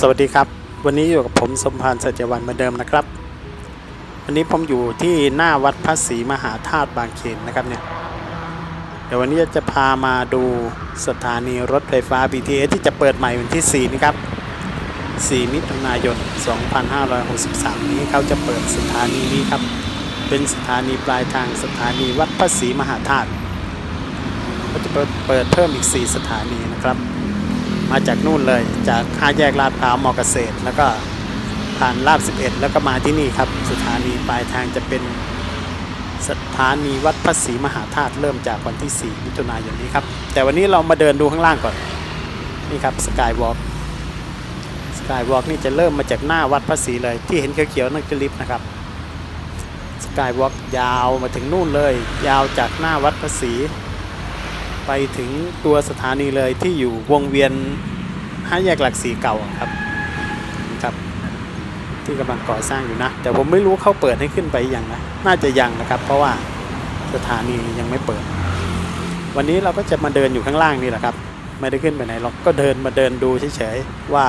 สวัสดีครับ วันนี้อยู่กับผมสมพานสัจวันเหมือนเดิมนะครับ วันนี้ผมอยู่ที่หน้าวัดพระศรีมหาธาตุบางเขนนะครับเนี่ยเดี๋ยววันนี้จะพามาดูสถานีรถไฟฟ้า BTS ที่จะเปิดใหม่วันที่ 4นี้ครับ 4 มิถุนายน 2563 นี้เขาจะเปิดสถานีนี้ครับ เป็นสถานีปลายทางสถานีวัดพระศรีมหาธาตุก็จะเปิดเปิดเพิ่มอีก 4 สถานีนะครับ มาจากนู่นเลยจากห้าแยกลาดพร้าวมอเกษตร แล้วก็ผ่านลาบ11 แล้วก็มาที่นี่ครับ สถานีปลายทางจะเป็นสถานีวัดพระศรีมหาธาตุเริ่มจากวันที่ 4 มิถุนายนนี้ครับ แต่วันนี้เรามาเดินดูข้างล่างก่อน นี่ครับสกายวอล์กสกายวอล์กนี่จะเริ่มมาจากหน้าวัดพระศรีเลย ที่เห็นเขียวๆนั่นคือลิฟต์นะครับสกายวอล์กยาวมาถึงนู่นเลย ยาวจากหน้าวัดพระศรี ไปถึงตัวสถานีเลยที่อยู่วงเวียนห้าแยกหลักสีเก่าครับครับที่กำลังก่อสร้างอยู่นะ แต่ผมไม่รู้เขาเปิดให้ขึ้นไปยังนะน่าจะยังนะครับ เพราะว่าสถานียังไม่เปิด วันนี้เราก็จะมาเดินอยู่ข้างล่างนี่แหละครับไม่ได้ขึ้นไปไหนเราก็เดินมาเดินดูเฉยๆว่า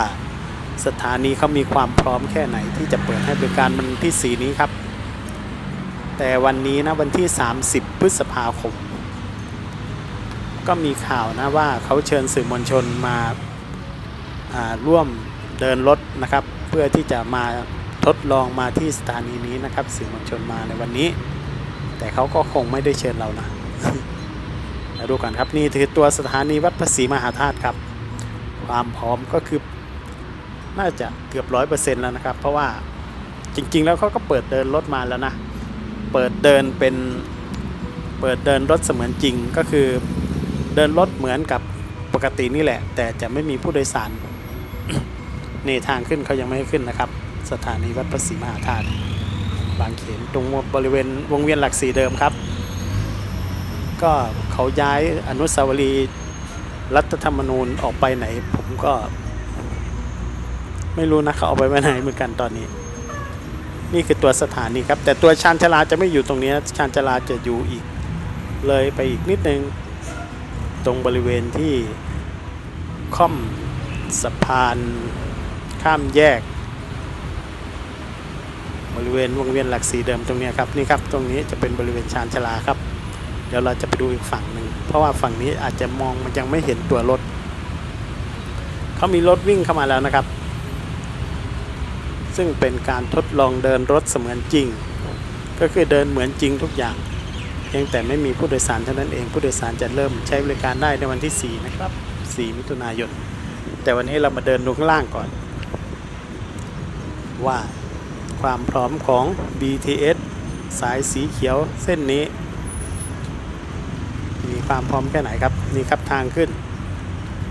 สถานีเขามีความพร้อมแค่ไหนที่จะเปิดให้บริการวันที่ 4 นี้ครับ แต่วันนี้นะวันที่ 30 พฤษภาคม ก็มีข่าวนะว่าเขาเชิญสื่อมวลชนมาาร่วมเดินรถนะครับ เพื่อที่จะมาทดลองมาที่สถานีนี้นะครับ สื่อมวลชนมาในวันนี้ แต่เขาก็คงไม่ได้เชิญเรานะมาดูกันครับนี่คือตัวสถานีวัดพระศรีมหาธาตุครับ ความพร้อมก็คือน่าจะเกือบร้อยเปอร์เซ็นต์แล้วนะครับ เพราะว่าจริงๆแล้วเขาก็เปิดเดินรถมาแล้วนะ เปิดเดินเป็นเปิดเดินรถเสมือนจริงก็คือ เดินรถเหมือนกับปกตินี่แหละ แต่จะไม่มีผู้โดยสารนี่ทางขึ้นเขายังไม่ให้ขึ้นนะครับ สถานีวัดพระศรีมหาธาตุบางเขนตรงบริเวณวงเวียนหลักสี่เดิมครับ ก็เขาย้ายอนุสาวรีย์รัฐธรรมนูญออกไปไหน ผมก็ ไม่รู้นะเขาเอาไปไว้ไหนเหมือนกันตอนนี้ นี่คือตัวสถานีครับ แต่ตัวชานชาลาจะไม่อยู่ตรงนี้ชานชาลาจะอยู่อีก เลยไปอีกนิดนึง ตรงบริเวณที่ค่อมสะพาน ข้ามแยก บริเวณวงเวียนหลักสีเดิมตรงนี้ครับนี่ครับตรงนี้จะเป็นบริเวณชานชลาครับ เดี๋ยวเราจะไปดูอีกฝั่งหนึ่งเพราะว่าฝั่งนี้อาจจะมองมันยังไม่เห็นตัวรถเขามีรถวิ่งเข้ามาแล้วนะครับ ซึ่งเป็นการทดลองเดินรถเสมือนจริง ก็คือเดินเหมือนจริงทุกอย่าง พียงแต่ไม่มีผู้โดยสารเท่านั้นเอง ผู้โดยสารจะเริ่มใช้บริการได้ในวันที่ 4 นะครับ 4 มิถุนายน แต่วันนี้เรามาเดินดูข้างล่างก่อน ว่าความพร้อมของ BTS สายสีเขียวเส้นนี้ มีความพร้อมแค่ไหนครับ นี่ครับทางขึ้น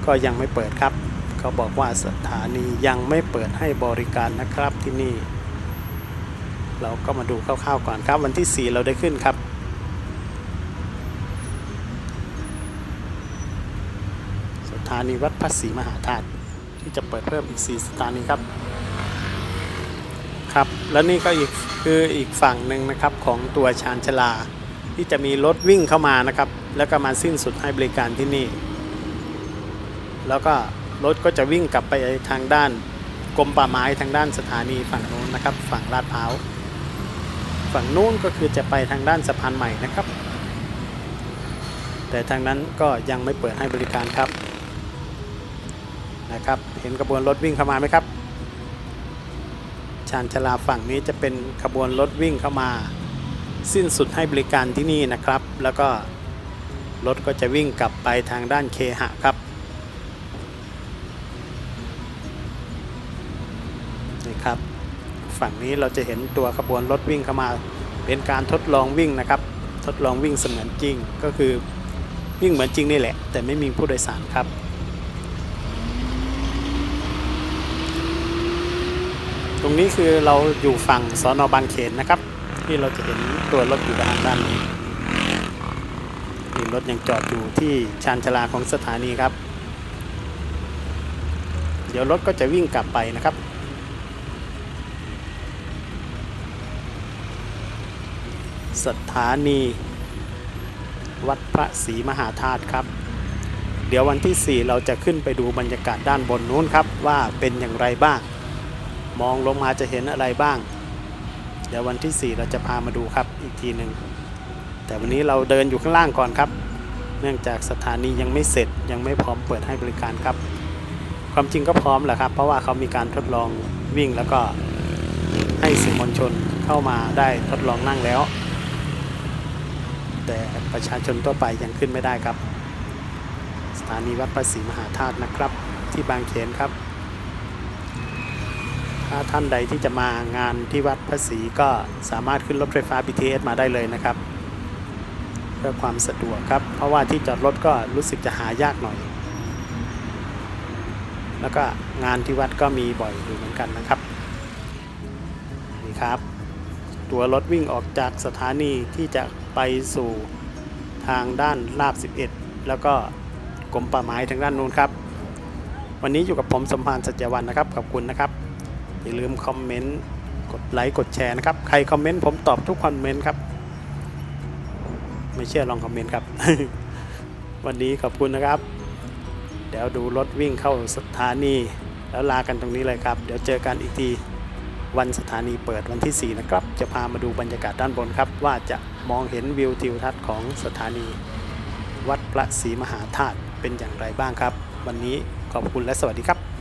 ก็ยังไม่เปิดครับ เขาบอกว่าสถานียังไม่เปิดให้บริการนะครับที่นี่ เราก็มาดูคร่าวๆก่อนครับวันที่ 4 เราได้ขึ้นครับ สถานีวัดพระศรีมหาธาตุที่จะเปิดเพิ่มอีก 4 สถานีครับครับ แล้วนี่ก็อีกคืออีกฝั่งหนึ่งนะครับของตัวชานชาลา ที่จะมีรถวิ่งเข้ามานะครับ แล้วก็มาสิ้นสุดให้บริการที่นี่ แล้วก็รถก็จะวิ่งกลับไปทางด้านกรมป่าไม้ทางด้านสถานีฝั่งนู้นนะครับ ฝั่งลาดพร้าวฝั่งนู้นก็คือจะไปทางด้านสะพานใหม่นะครับ แต่ทางนั้นก็ยังไม่เปิดให้บริการครับ นะครับ เห็นกระบวนรถวิ่งเข้ามาไหมครับ ชานชลาฝั่งนี้จะเป็นขบวนรถวิ่งเข้ามา สิ้นสุดให้บริการที่นี่นะครับ แล้วก็รถก็จะวิ่งกลับไปทางด้านเคหะครับนี่ครับ ฝั่งนี้เราจะเห็นตัวขบวนรถวิ่งเข้ามา เป็นการทดลองวิ่งนะครับ ทดลองวิ่งเสมือนจริงก็คือวิ่งเหมือนจริงนี่แหละ แต่ไม่มีผู้โดยสารครับ ตรงนี้คือเราอยู่ฝั่งสอนอบางเขนนะครับ ที่เราจะเห็นตัวรถอยู่ด้านด้านนี้รถยังจอดอยู่ที่ชานชาลาของสถานีครับ เดี๋ยวรถก็จะวิ่งกลับไปนะครับ สถานี วัดพระศรีมหาธาตุครับ เดี๋ยววันที่ 4 เราจะขึ้นไปดูบรรยากาศด้านบนนู้นครับ ว่าเป็นอย่างไรบ้าง มองลงมาจะเห็นอะไรบ้าง เดี๋ยววันที่ 4 เราจะพามาดูครับอีกทีหนึ่งแต่วันนี้เราเดินอยู่ข้างล่างก่อนครับ เนื่องจากสถานียังไม่เสร็จยังไม่พร้อมเปิดให้บริการครับ ความจริงก็พร้อมแหละครับ เพราะว่าเขามีการทดลองวิ่งแล้วก็ให้สื่อมวลชนเข้ามาได้ทดลองนั่งแล้ว แต่ประชาชนทั่วไปยังขึ้นไม่ได้ครับ สถานีวัดพระศรีมหาธาตุนะครับ ที่บางเขนครับ ถ้าท่านใดที่จะมางานที่วัดพระศรีก็สามารถขึ้นรถไฟฟ้า BTS มาได้เลยนะครับ เพื่อความสะดวกครับ เพราะว่าที่จอดรถก็รู้สึกจะหายากหน่อย แล้วก็งานที่วัดก็มีบ่อยอยู่เหมือนกันนะครับนี่ครับ ตัวรถวิ่งออกจากสถานีที่จะไปสู่ทางด้านลาบ 11 แล้วก็กรมป่าไม้ทางด้านนู้นครับ วันนี้อยู่กับผมสมพานสัจจวันนะครับ ขอบคุณนะครับ อย่าลืมคอมเมนต์กดไลค์กดแชร์นะครับ ใครคอมเมนต์ผมตอบทุกคอมเมนต์ครับ ไม่เชื่อลองคอมเมนต์ครับ วันนี้ขอบคุณนะครับ เดี๋ยวดูรถวิ่งเข้าสถานี แล้วลากันตรงนี้เลยครับ เดี๋ยวเจอกันอีกทีวันสถานีเปิดวันที่ 4 นะครับ จะพามาดูบรรยากาศด้านบนครับ ว่าจะมองเห็นวิวทิวทัศน์ของสถานี วัดพระศรีมหาธาตุเป็นอย่างไรบ้างครับ วันนี้ขอบคุณและสวัสดีครับ